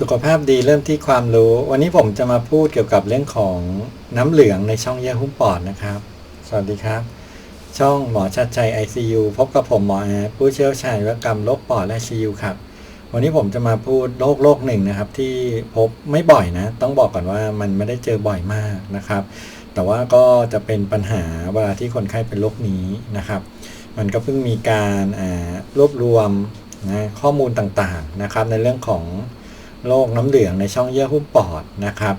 สุขภาพดีเริ่มที่ความรู้ วันนี้ผมจะมาพูดเกี่ยวกับเรื่องของน้ำเหลืองในช่องเยื่อหุ้มปอดนะครับ สวัสดีครับ ช่องหมอชัดชัย ICU พบกับผมหมอแอดผู้เชี่ยวชาญวิกรรมโรคปอดและ ICU ครับ วันนี้ผมจะมาพูดโรคโรคหนึ่งนะครับ ที่พบไม่บ่อยนะ ต้องบอกก่อนว่ามันไม่ได้เจอบ่อยมากนะครับ แต่ว่าก็จะเป็นปัญหาเวลาที่คนไข้เป็นโรคนี้นะครับ มันก็เพิ่งมีการรวบรวมนะข้อมูลต่างๆนะครับ ในเรื่องของ โรคน้ำเหลืองในช่องเยื่อหุ้มปอดนะครับ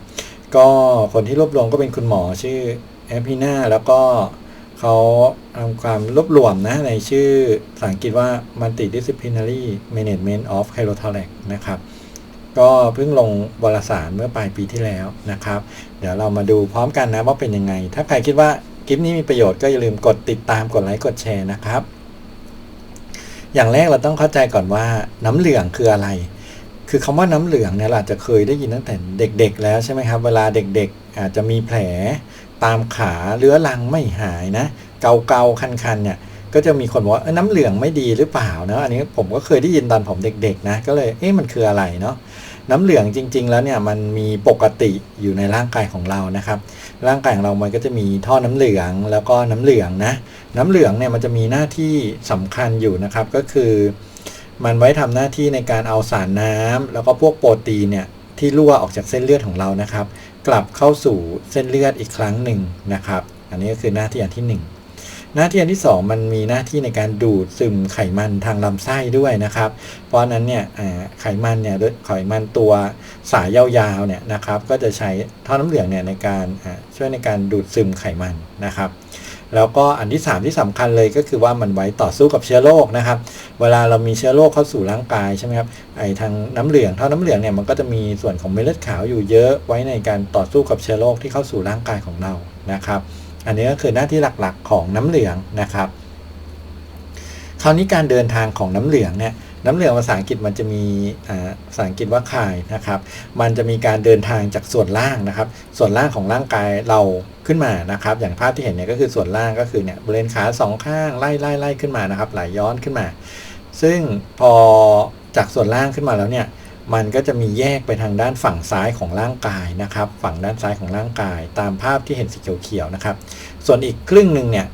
ก็คนที่รวบรวมก็เป็นคุณหมอชื่อแอพีนาแล้วก็เขาทำความรวบรวมนะในชื่อภาษาอังกฤษว่า multidisciplinary management of chirothorax นะครับ ก็เพิ่งลงวารสารเมื่อปลายปีที่แล้วนะครับ เดี๋ยวเรามาดูพร้อมกันนะว่าเป็นยังไง ถ้าใครคิดว่าคลิปนี้มีประโยชน์ก็อย่าลืมกดติดตามกดไลค์กดแชร์นะครับ อย่างแรกเราต้องเข้าใจก่อนว่าน้ำเหลืองคืออะไร คือคำว่าน้ำเหลืองเนี่ยเราจะเคยได้ยินตั้งแต่เด็ก ๆ แล้วใช่ไหมครับ เวลาเด็กๆ อาจจะมีแผลตามขาเรื้อรังไม่หายนะ เกาๆคันๆเนี่ยก็จะมีคนบอกว่าเอ้ยน้ำเหลืองไม่ดีหรือเปล่านะอันนี้ผมก็เคยได้ยินตอนผมเด็ก ๆ นะก็เลยเอ๊ะมันคืออะไรเนาะน้ำเหลืองจริง ๆ แล้วเนี่ยมันมีปกติอยู่ในร่างกายของเรานะครับ ร่างกายของเรามันก็จะมีท่อน้ำเหลืองแล้วก็น้ำเหลืองนะ น้ำเหลืองเนี่ยมันจะมีหน้าที่สำคัญอยู่นะครับก็คือ มันไว้ทำหน้าที่ในการเอาสารน้ำแล้วก็พวกโปรตีนเนี่ยที่รั่วออกจากเส้นเลือดของเรานะครับ กลับเข้าสู่เส้นเลือดอีกครั้งหนึ่งนะครับ อันนี้ก็คือหน้าที่อันที่หนึ่งหน้าที่อันที่สองมันมีหน้าที่ในการดูดซึมไขมันทางลำไส้ด้วยนะครับ เพราะนั้นเนี่ยไขมันเนี่ยด้วยไขมันตัวสายยาวๆเนี่ยนะครับ ก็จะใช้ท่อน้ำเหลืองเนี่ยในการช่วยในการดูดซึมไขมันนะครับ แล้วก็อันที่ 3 ที่สำคัญเลยก็คือว่ามันไว้ต่อสู้กับเชื้อโรคนะครับ เวลาเรามีเชื้อโรคเข้าสู่ร่างกายใช่ไหมครับไอทางน้ำเหลืองเท่าน้ำเหลืองเนี่ยมันก็จะมีส่วนของเม็ดเลือดขาวอยู่เยอะไว้ในการต่อสู้กับเชื้อโรคที่เข้าสู่ร่างกายของเรานะครับ อันนี้ก็คือหน้าที่หลักๆของน้ำเหลืองนะครับ คราวนี้การเดินทางของน้ำเหลืองเนี่ย น้ำเหลืองภาษาอังกฤษมันจะมีอ่าภาษาอังกฤษว่าคายนะครับ มันจะมีการเดินทางจากส่วนล่างนะครับ ส่วนล่างของร่างกายเราขึ้นมานะครับ อย่างภาพที่เห็นเนี่ยก็คือส่วนล่างก็คือเนี่ยบริเวณขาสองข้างไล่ไล่ไล่ขึ้นมานะครับไหลย้อนขึ้นมา ซึ่งพอจากส่วนล่างขึ้นมาแล้วเนี่ยมันก็จะมีแยกไปทางด้านฝั่งซ้ายของร่างกายนะครับ ฝั่งด้านซ้ายของร่างกาย ตามภาพที่เห็นสีเขียวๆนะครับ ส่วนอีกครึ่งหนึ่งเนี่ย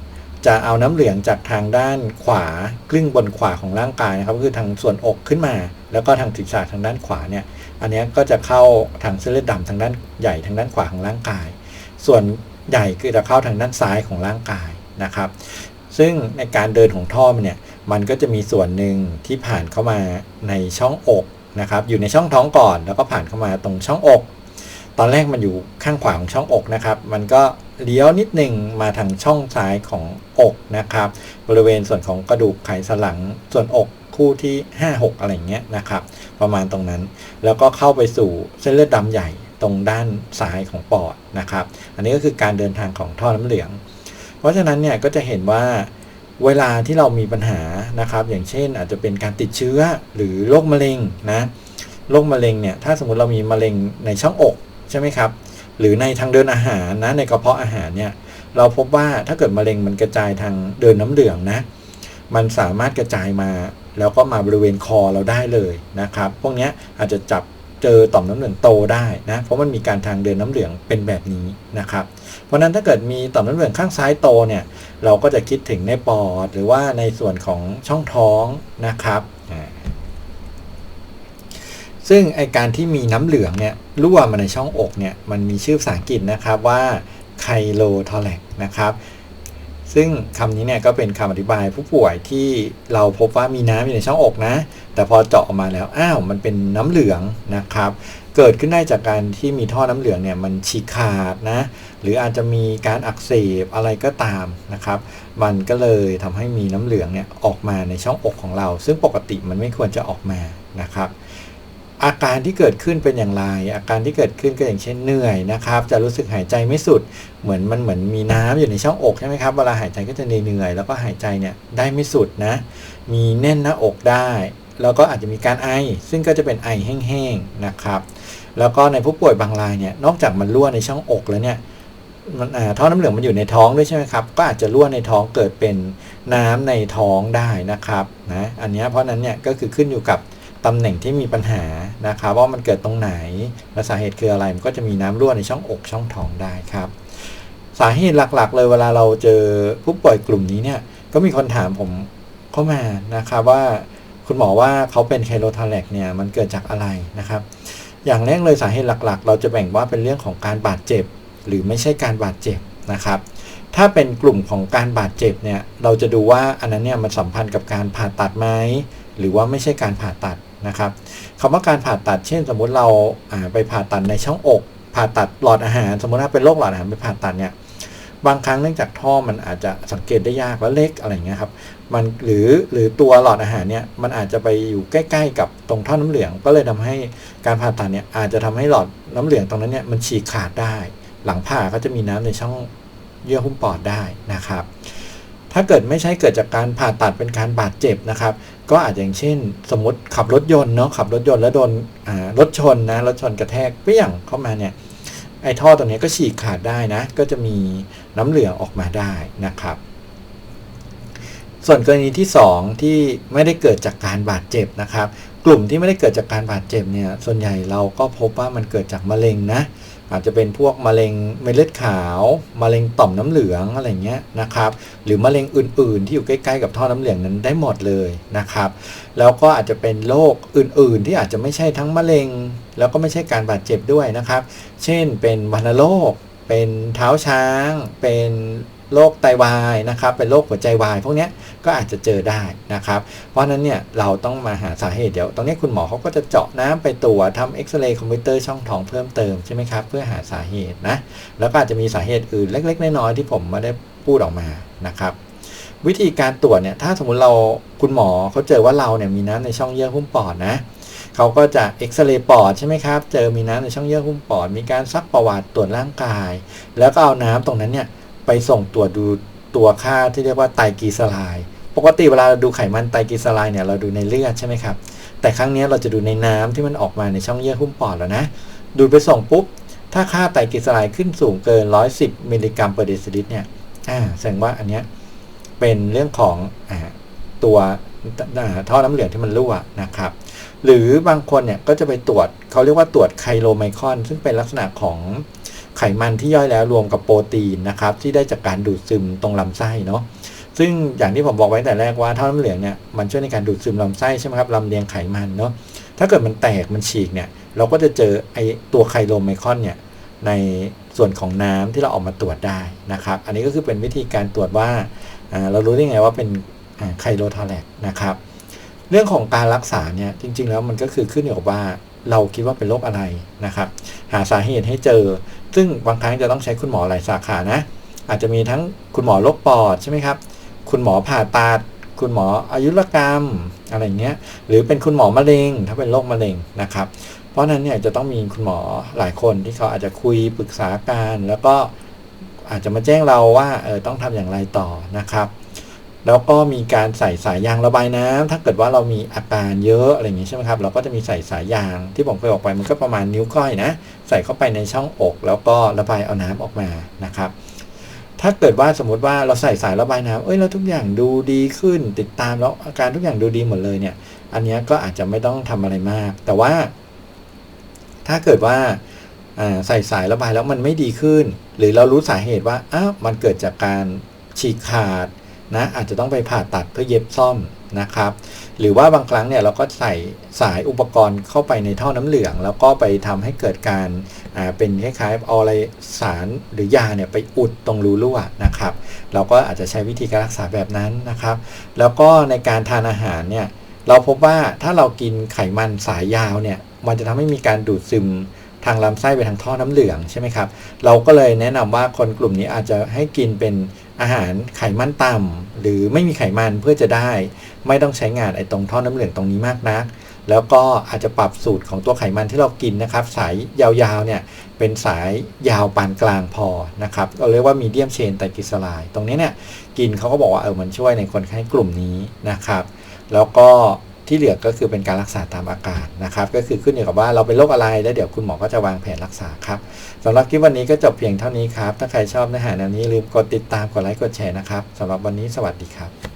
จะเอาน้ำเหลืองจากทางด้านขวาครึ่งบนขวาของร่างกายนะครับก็คือทางส่วนอกขึ้นมา แล้วก็ทางศีรษะทางด้านขวาเนี่ยอันนี้ก็จะเข้าทางเส้นเลือดดำทางด้านใหญ่ทางด้านขวาของร่างกาย ส่วนใหญ่คือจะเข้าทางด้านซ้ายของร่างกายนะครับ ซึ่งในการเดินของท่อมเนี่ยมันก็จะมีส่วนหนึ่งที่ผ่านเข้ามาในช่องอกนะครับอยู่ในช่องท้องก่อนแล้วก็ผ่านเข้ามาตรงช่องอก ตอนแรกมันอยู่ข้างขวาของช่องอกนะครับ มันก็ เลี้ยวนิดหนึ่งมาทางช่องซ้ายของอกนะครับ บริเวณส่วนของกระดูกไขสันหลังส่วนอกคู่ที่ 5 6 อะไรเงี้ยนะครับ ประมาณตรงนั้น แล้วก็เข้าไปสู่เส้นเลือดดำใหญ่ตรงด้านซ้ายของปอดนะครับ อันนี้ก็คือการเดินทางของท่อน้ำเหลือง เพราะฉะนั้นเนี่ยก็จะเห็นว่าเวลาที่เรามีปัญหานะครับ อย่างเช่นอาจจะเป็นการติดเชื้อหรือโรคมะเร็งนะโรคมะเร็งเนี่ยถ้าสมมติเรามีมะเร็งในช่องอกใช่ไหมครับ หรือในทางเดินอาหารนะในกระเพาะอาหารเนี่ยเราพบว่าถ้าเกิดมะเร็งมันกระจายทางเดินน้ำเหลืองนะ มันสามารถกระจายมา แล้วก็มาบริเวณคอเราได้เลยนะครับ พวกนี้อาจจะจับเจอต่อมน้ำเหลืองโตได้นะ เพราะมันมีการทางเดินน้ำเหลืองเป็นแบบนี้นะครับ เพราะนั้นถ้าเกิดมีต่อมน้ำเหลืองข้างซ้ายโตเนี่ย เราก็จะคิดถึงในปอดหรือว่าในส่วนของช่องท้องนะครับ ซึ่งไอการที่มีน้ำเหลืองเนี่ยรั่วมาในช่องอกเนี่ยมันมีชื่อภาษาอังกฤษนะครับว่าไคโลทอแลกนะครับซึ่งคำนี้เนี่ยก็เป็นคำอธิบายผู้ป่วยที่เราพบว่ามีน้ำอยู่ในช่องอกนะ แต่พอเจาะออกมาแล้วอ้าวมันเป็นน้ำเหลืองนะครับ เกิดขึ้นได้จากการที่มีท่อน้ำเหลืองเนี่ยมันฉีกขาดนะ หรืออาจจะมีการอักเสบอะไรก็ตามนะครับ มันก็เลยทำให้มีน้ำเหลืองเนี่ยออกมาในช่องอกของเรา ซึ่งปกติมันไม่ควรจะออกมานะครับ อาการที่เกิดขึ้นเป็นอย่างไร อาการที่เกิดขึ้นก็อย่างเช่นเหนื่อยนะครับ จะรู้สึกหายใจไม่สุด เหมือนมันเหมือนมีน้ำอยู่ในช่องอกใช่ไหมครับเวลาหายใจก็จะเหนื่อยแล้วก็หายใจเนี่ยได้ไม่สุดนะ มีแน่นหน้าอกได้ แล้วก็อาจจะมีการไอ ซึ่งก็จะเป็นไอแห้งๆนะครับ แล้วก็ในผู้ป่วยบางรายเนี่ยนอกจากมันรั่วในช่องอกแล้วเนี่ยมันอ่าท่อน้ำเหลืองมันอยู่ในท้องด้วยใช่ไหมครับ ก็อาจจะรั่วในท้องเกิดเป็นน้ำในท้องได้นะครับนะอันนี้เพราะนั้นเนี่ยก็คือขึ้นอยู่กับ ตำแหน่งที่มีปัญหานะครับว่ามันเกิดตรงไหนและสาเหตุคืออะไรมันก็จะมีน้ำรั่วในช่องอกช่องท้องได้ครับ สาเหตุหลักๆ เลยเวลาเราเจอผู้ป่วยกลุ่มนี้เนี่ยก็มีคนถามผมเข้ามานะครับว่าคุณหมอว่าเขาเป็นไคโรทาแลกเนี่ยมันเกิดจากอะไรนะครับ อย่างแรกเลยสาเหตุหลักๆ เราจะแบ่งว่าเป็นเรื่องของการบาดเจ็บ หรือไม่ใช่การบาดเจ็บนะครับถ้าเป็นกลุ่มของการบาดเจ็บเนี่ย เราจะดูว่าอันนั้นเนี่ยมันสัมพันธ์กับการผ่าตัดไหมหรือว่าไม่ใช่การผ่าตัด นะครับคำว่าการผ่าตัดเช่น สมมุติเราไปผ่าตัดในช่องอก ผ่าตัดหลอดอาหาร สมมติถ้าเป็นโรคหลอดอาหารไปผ่าตัดเนี่ยบางครั้งเนื่องจากท่อมันอาจจะสังเกตได้ยากและเล็กอะไรเงี้ยครับมันหรือหรือตัวหลอดอาหารเนี่ยมันอาจจะไปอยู่ใกล้ ๆ กับตรงท่อน้ำเหลือง ก็เลยทำให้การผ่าตัดเนี่ยอาจจะทำให้หลอดน้ำเหลืองตรงนั้นเนี่ยมันฉีกขาดได้ หลังผ่าก็จะมีน้ำในช่องเยื่อหุ้มปอดได้นะครับ ถ้าเกิดไม่ใช่เกิดจากการผ่าตัดเป็นการบาดเจ็บนะครับ ก็อาจอย่างเช่น สมมติขับรถยนต์เนาะขับรถยนต์แล้วโดนรถชนนะรถชนกระแทกเปี้ยงเข้ามาเนี่ยไอ้ท่อตรงนี้ก็ฉีกขาดได้นะ ก็จะมีน้ำเหลืองออกมาได้นะครับ ส่วนกรณีที่ 2 ที่ไม่ได้เกิดจากการบาดเจ็บนะครับ กลุ่มที่ไม่ได้เกิดจากการบาดเจ็บเนี่ยส่วนใหญ่เราก็พบว่ามันเกิดจากมะเร็งนะ อาจจะเป็นพวกมะเร็งเม็ดเลือดขาวมะเร็งต่อมน้ำเหลืองอะไรเงี้ยนะครับหรือมะเร็งอื่นๆ ที่อยู่ใกล้ๆกับท่อน้ำเหลืองนั้นได้หมดเลยนะครับ แล้วก็อาจจะเป็นโรคอื่นๆ ที่อาจจะไม่ใช่ทั้งมะเร็ง แล้วก็ไม่ใช่การบาดเจ็บด้วยนะครับ เช่นเป็นวัณโรคเป็นเท้าช้าง เป็น โรคไตวายนะครับเป็นโรคหัวใจวายพวกนี้ก็อาจจะเจอได้นะครับ เพราะนั้นเนี่ยเราต้องมาหาสาเหตุเดี๋ยวตรงนี้คุณหมอเขาก็จะเจาะน้ำไปตรวจทำเอ็กซเรย์คอมพิวเตอร์ช่องท้องเพิ่มเติมใช่ไหมครับเพื่อหาสาเหตุนะแล้วก็อาจจะมีสาเหตุอื่นเล็ก ๆ น้อยๆที่ผมไม่ได้พูดออกมานะครับวิธีการตรวจเนี่ยถ้าสมมุติเราคุณหมอเขาเจอว่าเราเนี่ยมีน้ำในช่องเยื่อหุ้มปอดนะเขาก็จะเอ็กซเรย์ปอดใช่ไหมครับ เจอมีน้ำในช่องเยื่อหุ้มปอด มีการซักประวัติตรวจร่างกาย แล้วก็เอาน้ำตรงนั้นเนี่ย ไปส่งตรวจดูตัวค่าที่เรียกว่าไตรกลีเซอไรด์ปกติเวลาเราดูไขมันไตรกลีเซอไรด์เนี่ยเราดูในเลือดใช่ไหมครับ แต่ครั้งนี้เราจะดูในน้ำที่มันออกมาในช่องเยื่อหุ้มปอดแล้วนะ ดูไปส่งปุ๊บ ถ้าค่าไตรกลีเซอไรด์ขึ้นสูงเกิน 110มิลลิกรัมเปอร์เดซิลิตรเนี่ยอ่าแสดงว่าอันเนี้ยเป็นเรื่องของอ่าตัวท่อน้ำเหลืองที่มันรั่วนะครับ หรือบางคนเนี่ยก็จะไปตรวจเขาเรียกว่าตรวจไคโลไมคอน ซึ่งเป็นลักษณะของ ไขมันที่ย่อยแล้วรวมกับโปรตีนนะครับที่ได้จากการดูดซึมตรงลำไส้เนาะซึ่งอย่างที่ผมบอกไว้แต่แรกว่าท่อน้ำเหลืองเนี่ยมันช่วยในการดูดซึมลำไส้ใช่ไหมครับลำเลียงไขมันเนาะถ้าเกิดมันแตกมันฉีกเนี่ยเราก็จะเจอไอตัวไคโลไมคอนเนี่ยในส่วนของน้ำที่เราออกมาตรวจได้นะครับ อันนี้ก็คือเป็นวิธีการตรวจว่าเรารู้ได้ไงว่าเป็นไคโลทาแลกนะครับ เรื่องของการรักษาเนี่ยจริง ๆ แล้วมันก็คือขึ้นอยู่กับว่า เราคิดว่าเป็นโรคอะไรนะครับ หาสาเหตุให้เจอ ซึ่งบางครั้งจะต้องใช้คุณหมอหลายสาขานะ อาจจะมีทั้งคุณหมอโรคปอดใช่ไหมครับ คุณหมอผ่าตัดคุณหมออายุรกรรมอะไรเงี้ย หรือเป็นคุณหมอมะเร็ง ถ้าเป็นโรคมะเร็งนะครับ เพราะนั้นเนี่ยจะต้องมีคุณหมอหลายคนที่เขาอาจจะคุยปรึกษาการ แล้วก็อาจจะมาแจ้งเราว่าเออต้องทำอย่างไรต่อนะครับ แล้วก็มีการใส่สายยางระบายน้ำถ้าเกิดว่าเรามีอาการเยอะอะไรอย่างนี้ใช่ไหมครับ เราก็จะมีใส่สายยางที่ผมเคยออกไปมันก็ประมาณนิ้วก้อยนะ ใส่เข้าไปในช่องอก แล้วก็ระบายเอาน้ำออกมานะครับ ถ้าเกิดว่าสมมติว่าเราใส่สายระบายน้ำเอ้ยแล้วทุกอย่างดูดีขึ้น ติดตามแล้วอาการทุกอย่างดูดีหมดเลยเนี่ย อันนี้ก็อาจจะไม่ต้องทำอะไรมาก แต่ว่า ถ้าเกิดว่าใส่สายระบายแล้วมันไม่ดีขึ้น หรือเรารู้สาเหตุว่าอ้าวมันเกิดจากการฉีกขาด นะอาจจะต้องไปผ่าตัดเพื่อเย็บซ่อมนะครับ หรือว่าบางครั้งเนี่ยเราก็ใส่สายอุปกรณ์เข้าไปในท่อน้ำเหลือง แล้วก็ไปทำให้เกิดการเป็นคล้ายๆเอาอะไรสารหรือยาเนี่ยไปอุดตรงรูรั่วนะครับ เราก็อาจจะใช้วิธีการรักษาแบบนั้นนะครับ แล้วก็ในการทานอาหารเนี่ยเราพบว่าถ้าเรากินไขมันสายยาวเนี่ยมันจะทำให้มีการดูดซึมทางลำไส้ไปทางท่อน้ำเหลืองใช่ไหมครับ เราก็เลยแนะนำว่าคนกลุ่มนี้อาจจะให้กินเป็น อาหารไขมันต่ำหรือไม่มีไขมันเพื่อจะได้ ไม่ต้องใช้งานไอ้ตรงท่อน้ำเหลืองตรงนี้มากนัก แล้วก็อาจจะปรับสูตรของตัวไขมันที่เรากินนะครับ สายยาวๆเนี่ยเป็นสายยาวปานกลางพอนะครับเราเรียกว่ามีเดียมเชนไตรกลีเซอไรด์ตรงนี้เนี่ยกินเขาก็บอกว่าเออมันช่วยในคนไข้กลุ่มนี้นะครับ แล้วก็ ที่เหลือก็คือเป็นการรักษาตามอาการนะครับ ก็คือขึ้นอยู่กับว่าเราเป็นโรคอะไร แล้วเดี๋ยวคุณหมอก็จะวางแผนรักษาครับสำหรับคลิปวันนี้ก็จบเพียงเท่านี้ครับ ถ้าใครชอบเนื้อหาแนวนี้ลืมกดติดตามกดไลค์กดแชร์นะครับสำหรับวันนี้สวัสดีครับ